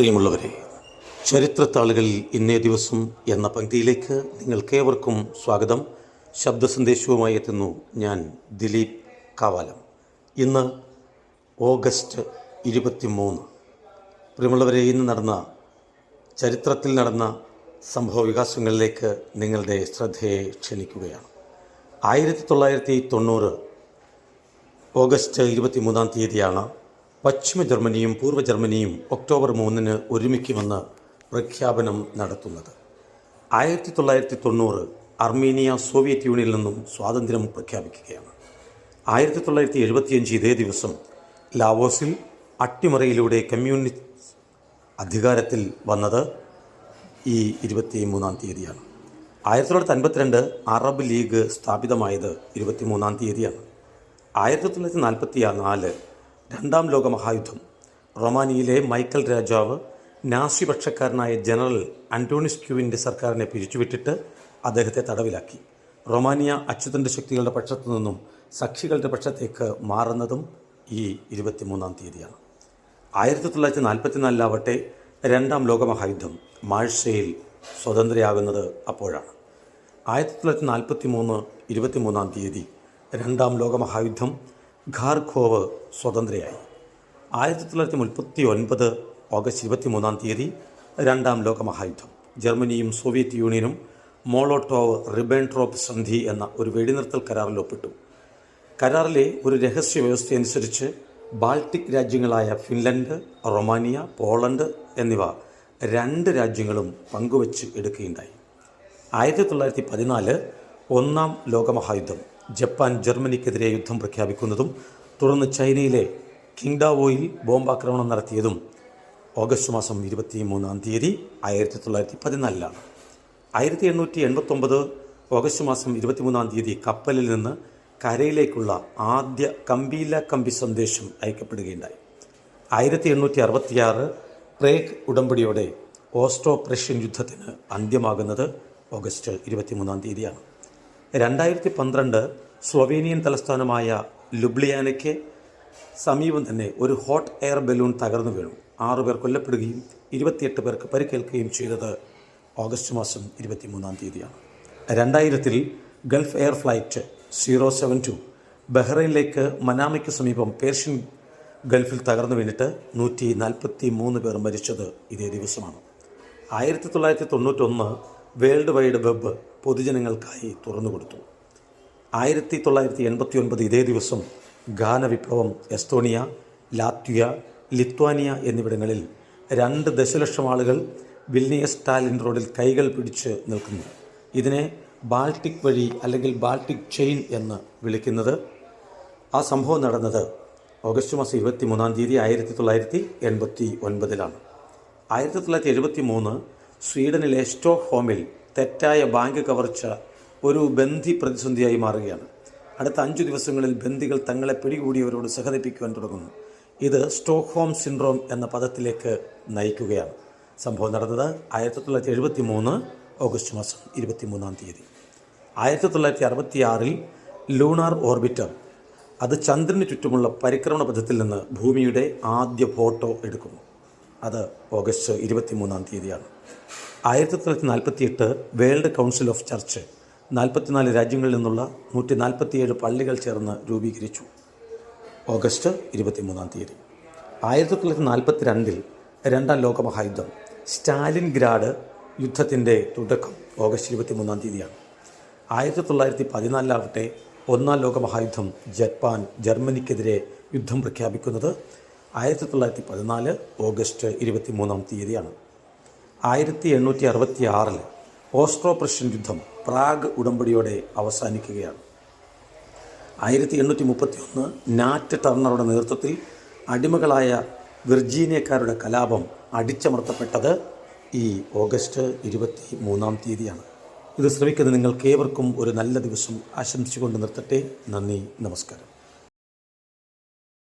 പ്രിയമുള്ളവരെ ചരിത്രത്താളുകളിൽ ഇന്നേ ദിവസം എന്ന പങ്ക്തിയിലേക്ക് നിങ്ങൾക്കേവർക്കും സ്വാഗതം. ശബ്ദ സന്ദേശവുമായി എത്തുന്നു ഞാൻ ദിലീപ് കാവാലം. ഇന്ന് ഓഗസ്റ്റ് ഇരുപത്തി മൂന്ന് പ്രിയമുള്ളവരെ ഇന്ന് നടന്ന ചരിത്രത്തിൽ നടന്ന സംഭവ വികാസങ്ങളിലേക്ക് നിങ്ങളുടെ ശ്രദ്ധയെ ക്ഷണിക്കുകയാണ്. ആയിരത്തി തൊള്ളായിരത്തി തൊണ്ണൂറ് ഓഗസ്റ്റ് ഇരുപത്തിമൂന്നാം തീയതിയാണ് പശ്ചിമ ജർമ്മനിയും പൂർവ ജർമ്മനിയും ഒക്ടോബർ മൂന്നിന് ഒരുമിക്കുമെന്ന് പ്രഖ്യാപനം നടത്തുന്നത്. ആയിരത്തി തൊള്ളായിരത്തി തൊണ്ണൂറ് അർമീനിയ സോവിയറ്റ് യൂണിയനിൽ നിന്നും സ്വാതന്ത്ര്യം പ്രഖ്യാപിക്കുകയാണ്. ആയിരത്തി തൊള്ളായിരത്തി എഴുപത്തിയഞ്ച് ഇതേ ദിവസം ലാവോസിൽ അട്ടിമറിയിലൂടെ കമ്മ്യൂണിസ്റ്റ് അധികാരത്തിൽ വന്നത് ഈ ഇരുപത്തി മൂന്നാം തീയതിയാണ്. ആയിരത്തി തൊള്ളായിരത്തി അൻപത്തിരണ്ട് അറബ് ലീഗ് സ്ഥാപിതമായത് ഇരുപത്തി മൂന്നാം തീയതിയാണ്. ആയിരത്തി തൊള്ളായിരത്തി നാൽപ്പത്തി നാല് രണ്ടാം ലോക മഹായുദ്ധം. റൊമാനിയയിലെ മൈക്കൽ രാജാവ് നാസി പക്ഷക്കാരനായ ജനറൽ അന്റോണിസ്ക്യുവിന്റെ സർക്കാരിനെ പിരിച്ചുവിട്ടിട്ട് അദ്ദേഹത്തെ തടവിലാക്കി. റൊമാനിയ അച്യുതന്റെ ശക്തികളുടെ പക്ഷത്തു നിന്നും സഖ്യകളുടെ പക്ഷത്തേക്ക് മാറുന്നതും ഈ ഇരുപത്തിമൂന്നാം തീയതിയാണ്. ആയിരത്തി തൊള്ളായിരത്തി നാൽപ്പത്തിനാലിലാവട്ടെ രണ്ടാം ലോകമഹായുദ്ധം മാഴ്സയിൽ സ്വതന്ത്രയാകുന്നത് അപ്പോഴാണ്. ആയിരത്തി തൊള്ളായിരത്തി നാൽപ്പത്തി മൂന്ന് ഇരുപത്തിമൂന്നാം തീയതി രണ്ടാം ലോകമഹായുദ്ധം ഖാർഖോവ് സ്വതന്ത്രയായി. ആയിരത്തി തൊള്ളായിരത്തി മുപ്പത്തി ഒൻപത് ഓഗസ്റ്റ് ഇരുപത്തിമൂന്നാം തീയതി രണ്ടാം ലോകമഹായുദ്ധം. ജർമ്മനിയും സോവിയറ്റ് യൂണിയനും മോളോട്ടോവ് റിബൻട്രോപ്പ് സന്ധി എന്ന ഒരു വെടിനിർത്തൽ കരാറിൽ ഒപ്പിട്ടു. കരാറിലെ ഒരു രഹസ്യ വ്യവസ്ഥയനുസരിച്ച് ബാൾട്ടിക് രാജ്യങ്ങളായ ഫിൻലൻഡ് റൊമാനിയ പോളണ്ട് എന്നിവ രണ്ട് രാജ്യങ്ങളും പങ്കുവച്ച് എടുക്കുകയുണ്ടായി. ആയിരത്തി തൊള്ളായിരത്തി പതിനാല് ഒന്നാം ലോകമഹായുദ്ധം ജപ്പാൻ ജർമ്മനിക്കെതിരെ യുദ്ധം പ്രഖ്യാപിക്കുന്നതും തുടർന്ന് ചൈനയിലെ കിങ്ഡാവോയിൽ ബോംബാക്രമണം നടത്തിയതും ഓഗസ്റ്റ് മാസം ഇരുപത്തി മൂന്നാം തീയതി ആയിരത്തി തൊള്ളായിരത്തി പതിനാലിലാണ് ആയിരത്തി എണ്ണൂറ്റി എൺപത്തൊമ്പത് ഓഗസ്റ്റ് മാസം ഇരുപത്തിമൂന്നാം തീയതി കപ്പലിൽ നിന്ന് കരയിലേക്കുള്ള ആദ്യ കമ്പീല കമ്പി സന്ദേശം അയക്കപ്പെടുകയുണ്ടായി. ആയിരത്തി എണ്ണൂറ്റി അറുപത്തിയാറ് പ്രേഗ് ഉടമ്പടിയോടെ ഓസ്ട്രോ പ്രഷ്യൻ യുദ്ധത്തിന് അന്ത്യമാകുന്നത് ഓഗസ്റ്റ് ഇരുപത്തിമൂന്നാം തീയതിയാണ്. രണ്ടായിരത്തി പന്ത്രണ്ട് സ്ലൊവേനിയൻ തലസ്ഥാനമായ ലുബ്ലിയാനയ്ക്ക് സമീപം തന്നെ ഒരു ഹോട്ട് എയർ ബലൂൺ തകർന്നു വീണു. ആറുപേർ കൊല്ലപ്പെടുകയും ഇരുപത്തിയെട്ട് പേർക്ക് പരിക്കേൽക്കുകയും ചെയ്തത് ഓഗസ്റ്റ് മാസം ഇരുപത്തിമൂന്നാം തീയതിയാണ്. രണ്ടായിരത്തിൽ Gulf Air flight zero seven two ബഹ്റൈനിലേക്ക് മനാമയ്ക്ക് സമീപം പേർഷ്യൻ ഗൾഫിൽ തകർന്നു വീണിട്ട് നൂറ്റി നാൽപ്പത്തി മൂന്ന് പേർ മരിച്ചത് ഇതേ ദിവസമാണ്. ആയിരത്തി തൊള്ളായിരത്തി തൊണ്ണൂറ്റൊന്ന് വേൾഡ് വൈഡ് വെബ് പൊതുജനങ്ങൾക്കായി തുറന്നുകൊടുത്തു ആയിരത്തി തൊള്ളായിരത്തി എൺപത്തി ഒൻപത് ഇതേ ദിവസം ഗാന വിപ്ലവം എസ്തോണിയ ലാത്വിയ ലിത്വാനിയ എന്നിവിടങ്ങളിൽ രണ്ട് ദശലക്ഷം ആളുകൾ വിൽനിയസ് സ്റ്റാലിൻ റോഡിൽ കൈകൾ പിടിച്ച് നിൽക്കുന്നു. ഇതിനെ ബാൾട്ടിക് വഴി അല്ലെങ്കിൽ ബാൾട്ടിക് ചെയിൻ എന്ന് വിളിക്കുന്നത്. ആ സംഭവം നടന്നത് ഓഗസ്റ്റ് മാസം ഇരുപത്തി മൂന്നാം തീയതി ആയിരത്തി തൊള്ളായിരത്തി എൺപത്തി ഒൻപതിലാണ് ആയിരത്തി തൊള്ളായിരത്തി എഴുപത്തി മൂന്ന് സ്വീഡനിലെ സ്റ്റോക്ക് ഹോമിൽ തെറ്റായ ബാങ്ക് കവർച്ച ഒരു ബന്ധി പ്രതിസന്ധിയായി മാറുകയാണ്. അടുത്ത അഞ്ചു ദിവസങ്ങളിൽ ബന്ധികൾ തങ്ങളെ പിടികൂടിയവരോട് സഹതിപ്പിക്കുവാൻ തുടങ്ങുന്നു. ഇത് സ്റ്റോക്ക്ഹോം സിൻഡ്രോം എന്ന പദത്തിലേക്ക് നയിക്കുകയാണ്. സംഭവം നടന്നത് ആയിരത്തി തൊള്ളായിരത്തി എഴുപത്തി മൂന്ന് ഓഗസ്റ്റ് മാസം ഇരുപത്തി മൂന്നാം തീയതി. ആയിരത്തി തൊള്ളായിരത്തി അറുപത്തി ആറിൽ ലൂണാർ ഓർബിറ്റർ അത് ചന്ദ്രന് ചുറ്റുമുള്ള പരിക്രമണ പഥത്തിൽ നിന്ന് ഭൂമിയുടെ ആദ്യ ഫോട്ടോ എടുക്കുന്നു. അത് ഓഗസ്റ്റ് ഇരുപത്തി മൂന്നാം തീയതിയാണ്. ആയിരത്തി തൊള്ളായിരത്തി നാൽപ്പത്തിയെട്ട് വേൾഡ് കൗൺസിൽ ഓഫ് ചർച്ച് നാൽപ്പത്തിനാല് രാജ്യങ്ങളിൽ നിന്നുള്ള നൂറ്റി നാൽപ്പത്തിയേഴ് പള്ളികൾ ചേർന്ന് രൂപീകരിച്ചു. ഓഗസ്റ്റ് ഇരുപത്തിമൂന്നാം തീയതി. ആയിരത്തി തൊള്ളായിരത്തി നാൽപ്പത്തി രണ്ടിൽ രണ്ടാം ലോകമഹായുദ്ധം സ്റ്റാലിൻ ഗ്രാഡ് യുദ്ധത്തിന്റെ തുടക്കം ഓഗസ്റ്റ് ഇരുപത്തിമൂന്നാം തീയതിയാണ്. ആയിരത്തി തൊള്ളായിരത്തി പതിനാലിലാവട്ടെ ഒന്നാം ലോകമഹായുദ്ധം ജപ്പാൻ ജർമ്മനിക്കെതിരെ യുദ്ധം പ്രഖ്യാപിക്കുന്നത് ആയിരത്തി തൊള്ളായിരത്തി പതിനാല് ഓഗസ്റ്റ് ഇരുപത്തി മൂന്നാം തീയതിയാണ്. ആയിരത്തി എണ്ണൂറ്റി അറുപത്തി ആറിൽ ഓസ്ട്രോ പ്രഷ്യൻ യുദ്ധം പ്രാഗ് ഉടമ്പടിയോടെ അവസാനിക്കുകയാണ്. ആയിരത്തി എണ്ണൂറ്റി മുപ്പത്തി ഒന്ന് നാറ്റ് ടർണറുടെ നേതൃത്വത്തിൽ അടിമകളായ വിർജീനിയക്കാരുടെ കലാപം അടിച്ചമർത്തപ്പെട്ടത് ഈ ഓഗസ്റ്റ് ഇരുപത്തി മൂന്നാം തീയതിയാണ്. ഇത് ശ്രമിക്കുന്ന നിങ്ങൾക്ക് ഏവർക്കും ഒരു നല്ല ദിവസം ആശംസിച്ചുകൊണ്ട് നിർത്തട്ടെ. നന്ദി നമസ്കാരം.